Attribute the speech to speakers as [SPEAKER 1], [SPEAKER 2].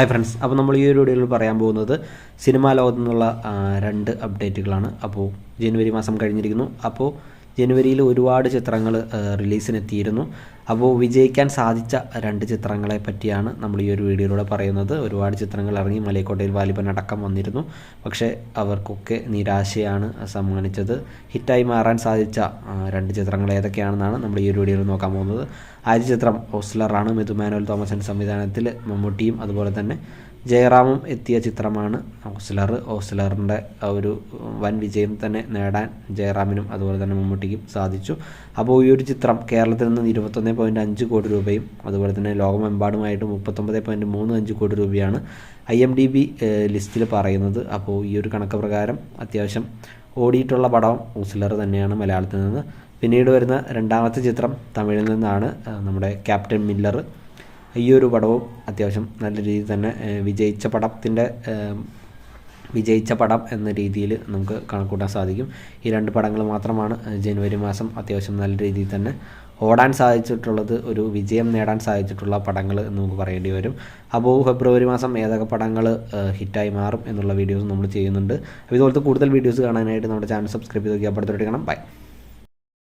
[SPEAKER 1] Hi friends അപ്പോൾ നമ്മൾ ഈ ഒരു വീഡിയോയിൽ പറയാൻ പോകുന്നത് സിനിമാ ലോകത്തു നിന്നുള്ള രണ്ട് അപ്ഡേറ്റുകളാണ് അപ്പോൾ ജനുവരി മാസം കഴിഞ്ഞിരിക്കുന്നു. അപ്പോൾ ജനുവരിയിൽ ഒരുപാട് ചിത്രങ്ങൾ റിലീസിനെത്തിയിരുന്നു. അപ്പോൾ വിജയിക്കാൻ സാധിച്ച രണ്ട് ചിത്രങ്ങളെ പറ്റിയാണ് നമ്മൾ ഈ ഒരു വീഡിയോയിലൂടെ പറയുന്നത്. ഒരുപാട് ചിത്രങ്ങൾ ഇറങ്ങി മലയക്കോട്ടയിൽ വാലിബൻ അടക്കം വന്നിരുന്നു. പക്ഷേ അവർക്കൊക്കെ നിരാശയാണ് സമ്മാനിച്ചത്. ഹിറ്റായി മാറാൻ സാധിച്ച രണ്ട് ചിത്രങ്ങൾ ഏതൊക്കെയാണെന്നാണ് നമ്മൾ ഈ ഒരു വീഡിയോയിൽ നോക്കാൻ പോകുന്നത്. ആദ്യ ചിത്രം ഓസ്ലറാണ് മിഥു മാനുവൽ തോമസിന്റെ സംവിധാനത്തിൽ മമ്മൂട്ടിയും അതുപോലെ തന്നെ ജയറാമും എത്തിയ ചിത്രമാണ്. ഓസ്ലർ ഓസ്ലറിന്റെ ഒരു വൻ വിജയം തന്നെ നേടാൻ ജയറാമിനും അതുപോലെ തന്നെ മമ്മൂട്ടിക്കും സാധിച്ചു. അപ്പോൾ ഈ ഒരു ചിത്രം കേരളത്തിൽ നിന്ന് ഇരുപത്തൊന്ന് പോയിന്റ് അഞ്ച് കോടി രൂപയും അതുപോലെ തന്നെ ലോകമെമ്പാടുമായിട്ട് മുപ്പത്തൊമ്പത് പോയിന്റ് മൂന്ന് അഞ്ച് കോടി രൂപയാണ് ഐ എം ഡി ബി ലിസ്റ്റിൽ പറയുന്നത്. അപ്പോൾ ഈ ഒരു കണക്ക് പ്രകാരം അത്യാവശ്യം ഓടിയിട്ടുള്ള പടം ഓസ്ലർ തന്നെയാണ് മലയാളത്തിൽ നിന്ന്. പിന്നീട് വരുന്ന രണ്ടാമത്തെ ചിത്രം തമിഴിൽ നിന്നാണ് നമ്മുടെ ക്യാപ്റ്റൻ മില്ലർ. ഈ ഒരു പടവും അത്യാവശ്യം നല്ല രീതിയിൽ തന്നെ വിജയിച്ച പടത്തിന്റെ വിജയിച്ച പടം എന്ന രീതിയിൽ നമുക്ക് കണക്കൂട്ടാൻ സാധിക്കും. ഈ രണ്ട് പടങ്ങൾ മാത്രമാണ് ജനുവരി മാസം അത്യാവശ്യം നല്ല രീതിയിൽ തന്നെ ഓടാൻ സാധിച്ചിട്ടുള്ളത് ഒരു വിജയം നേടാൻ സാധിച്ചിട്ടുള്ള പടങ്ങൾ എന്ന് നമുക്ക് പറയേണ്ടി വരും. അപ്പോൾ ഫെബ്രുവരി മാസം ഏതൊക്കെ പടങ്ങൾ ഹിറ്റായി മാറും എന്നുള്ള വീഡിയോസ് നമ്മൾ ചെയ്യുന്നുണ്ട്. അപ്പോൾ ഇതുപോലത്തെ കൂടുതൽ വീഡിയോസ് കാണാനായിട്ട് നമ്മുടെ ചാനൽ സബ്സ്ക്രൈബ് ചെയ്ത് നോക്കി അപ്പുറത്തോട്ട് കാണാം. ബൈ.